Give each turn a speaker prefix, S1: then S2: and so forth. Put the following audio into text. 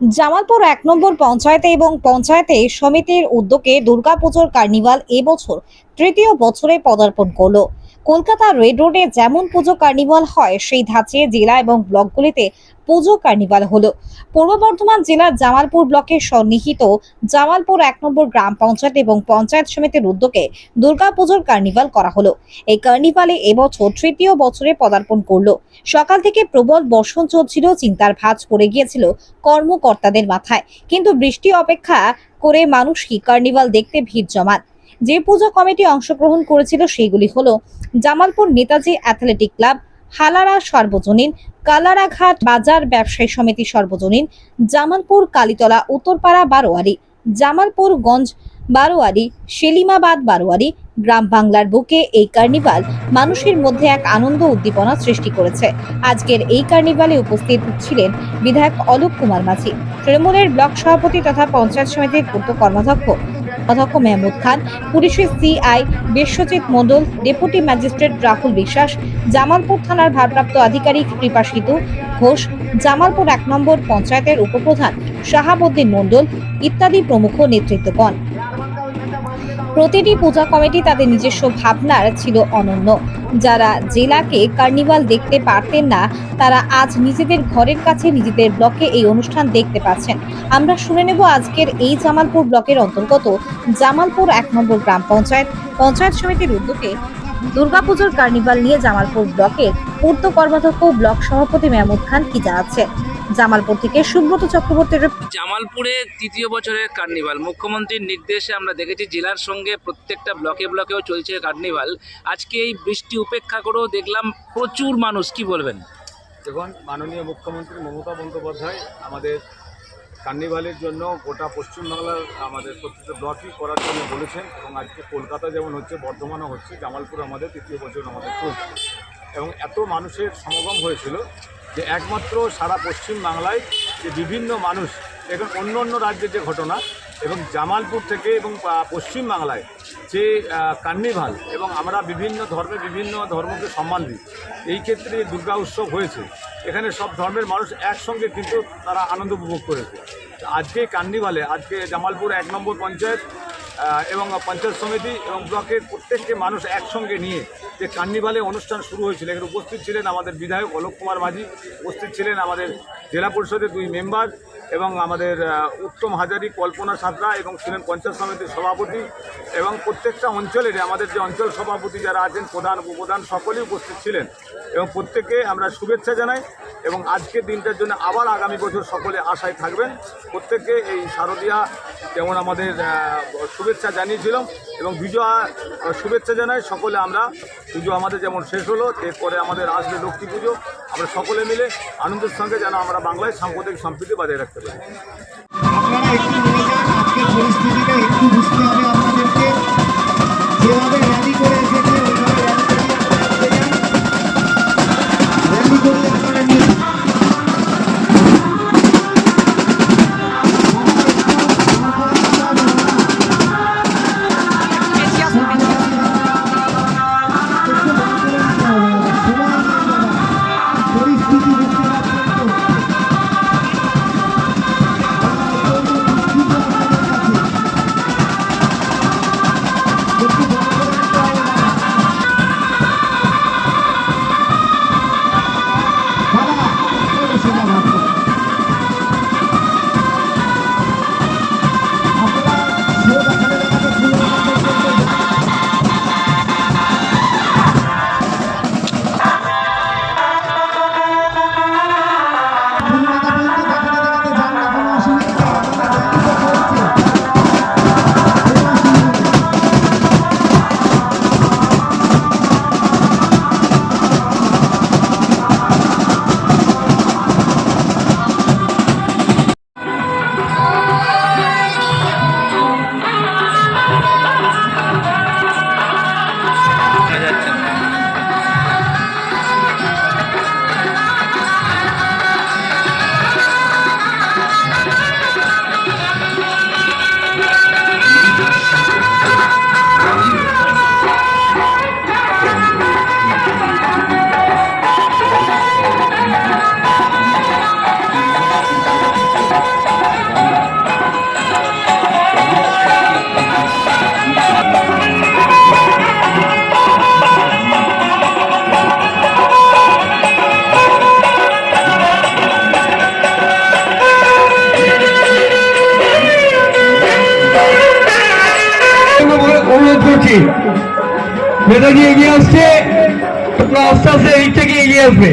S1: জামালপুর এক নম্বর পঞ্চায়েতে এবং পঞ্চায়েতে সমিতির উদ্যোগে দুর্গাপুজোর কার্নিভাল এবছর তৃতীয় বছরে পদার্পণ করল। কলকাতা রেড রোডে যেমন পুজো কার্নিভাল হয়, সেই ধাঁচে জেলা এবং ব্লকগুলিতে পুজো কার্নিভাল হলো। পূর্ব বর্ধমান জেলার জামালপুর ব্লকের সন্নিহিত জামালপুর এক নম্বর গ্রাম পঞ্চায়েত এবং পঞ্চায়েত সমিতির উদ্যোগে দুর্গাপুজোর কার্নিভাল করা হলো। এই কার্নিভালে এবছর তৃতীয় বছরে পদার্পণ করল। সকাল থেকে প্রবল বর্ষণ চলছিল, চিন্তার ভাঁজ পড়ে গিয়েছিল কর্মকর্তাদের মাথায়। কিন্তু বৃষ্টি অপেক্ষা করে মানুষ কি কার্নিভাল দেখতে ভিড় জমান। যে পুজো কমিটি অংশগ্রহণ করেছিল সেইগুলি হলো জামালপুর নেতাজি অ্যাথলেটিক ক্লাব হালারা সর্বজনীন, কালারাঘাট বাজার ব্যবসায়ী সমিতি সর্বজনীন, জামালপুর কালীতলা উত্তরপাড়া বারোয়ারি, জামালপুর গঞ্জ বারোয়ারি সেলিমাবাদ বারোয়ারি, গ্রাম বাংলার বুকে এই কার্নিভাল মানুষের মধ্যে এক আনন্দ উদ্দীপনা সৃষ্টি করেছে। আজকের এই কার্নিভালে উপস্থিত ছিলেন বিধায়ক অলোক কুমার মাঝি। তৃণমূলের ব্লক সভাপতি তথা পঞ্চায়েত সমিতির পূর্ত কর্মাধ্যক্ষ অধ্যক্ষ মেহমুদ খান, পুলিশের CI Biswajit Mondal, deputy magistrate Rahul Biswas, Jamalpur থানার ভারপ্রাপ্ত আধিকারিক কৃপা সিধু ঘোষ, জামালপুর এক নম্বর পঞ্চায়েতের উপপ্রধান শাহাবুদ্দিন মণ্ডল ইত্যাদি প্রমুখ নেতৃত্বগণ। প্রতিটি পূজা কমিটি তাদের নিজস্ব ভাবনার ছিল অনন্য। যারা জেলাকে কার্নিভাল দেখতে পারতেন না, তারা আজ নিজেদের ঘরের কাছে নিজেদের ব্লকে এই অনুষ্ঠান দেখতে পাচ্ছেন। আমরা শুনে নেব আজকের এই জামালপুর ব্লকের অন্তর্গত জামালপুর এক নম্বর গ্রাম পঞ্চায়েত। পঞ্চায়েত সমিতির উদ্যোগে দুর্গাপুজোর কার্নিভাল নিয়ে জামালপুর ব্লকের পূর্ত কর্মাধ্যক্ষ ব্লক সভাপতি মেহমুদ খান কি জানাচ্ছেন? জামালপুর থেকে সুব্রত চক্রবর্তীর
S2: জামালপুরে তৃতীয় বছরের কার্নিভাল। মুখ্যমন্ত্রীর নির্দেশে আমরা দেখেছি জেলার সঙ্গে প্রত্যেকটা ব্লকে ব্লকেও চলছে কার্নিভাল। আজকে এই বৃষ্টি উপেক্ষা করেও দেখলাম প্রচুর মানুষ কি বলবেন?
S3: দেখুন মাননীয় মুখ্যমন্ত্রী মমতা বন্দ্যোপাধ্যায় আমাদের কার্নিভালের জন্য গোটা পশ্চিমবাংলার আমাদের প্রত্যেকটা ব্লকই করার জন্য বলেছেন এবং আজকে কলকাতা যেমন হচ্ছে বর্ধমানও হচ্ছে জামালপুর আমাদের তৃতীয় বছর আমাদের চলছে। এবং এত মানুষের সমাগম হয়েছিল যে একমাত্র সারা পশ্চিম বাংলায় যে বিভিন্ন মানুষ এখন অন্য অন্য রাজ্যের যে ঘটনা, এবং জামালপুর থেকে এবং পশ্চিম বাংলায় যে কার্নিভাল এবং আমরা বিভিন্ন ধর্মে বিভিন্ন ধর্মকে সম্মান দিই, এই ক্ষেত্রে দুর্গা উৎসব হয়েছে, এখানে সব ধর্মের মানুষ একসঙ্গে কিন্তু তারা আনন্দ উপভোগ করেছে। আজকে কার্নিভালে, আজকে জামালপুর এক নম্বর পঞ্চায়েত এবং পঞ্চায়েত সমিতি এবং ব্লকের প্রত্যেককে মানুষ একসঙ্গে নিয়ে যে কার্নিভালে অনুষ্ঠান শুরু হয়েছিল। এখানে উপস্থিত ছিলেন আমাদের বিধায়ক অলোক কুমার মাঝি, উপস্থিত ছিলেন আমাদের জেলা পরিষদের দুই মেম্বার এবং আমাদের উত্তম হাজারি, কল্পনা সাঁতরা এবং ছিলেন পঞ্চায়েত সমিতির সভাপতি এবং প্রত্যেকটা অঞ্চলের আমাদের যে অঞ্চল সভাপতি যারা আছেন, প্রধান, উপপ্রধান সকলেই উপস্থিত ছিলেন এবং প্রত্যেককে আমরা শুভেচ্ছা জানাই এবং আজকের দিনটার জন্য আবার আগামী বছর সকলে আশায় থাকবেন। প্রত্যেককে এই শারদীয়া যেমন আমাদের শুভেচ্ছা জানিয়েছিলাম এবং বিজয়া শুভেচ্ছা জানাই সকলে আমরা। পুজো আমাদের যেমন শেষ হলো, এরপরে আমাদের আসবে লক্ষ্মী পুজো। আমরা সকলে মিলে আনন্দের সঙ্গে যেন আমরা বাংলায় সাম্প্রতিক সম্প্রীতি বজায় রাখতে পারি।
S4: আপনারা একটু পরিস্থিতিটা একটু বুঝতে হবে আপনাদেরকে। আসছি
S5: কি এগিয়ে আসছে তোমরা আস্তে আস্তে এই থেকে এগিয়ে আসবে।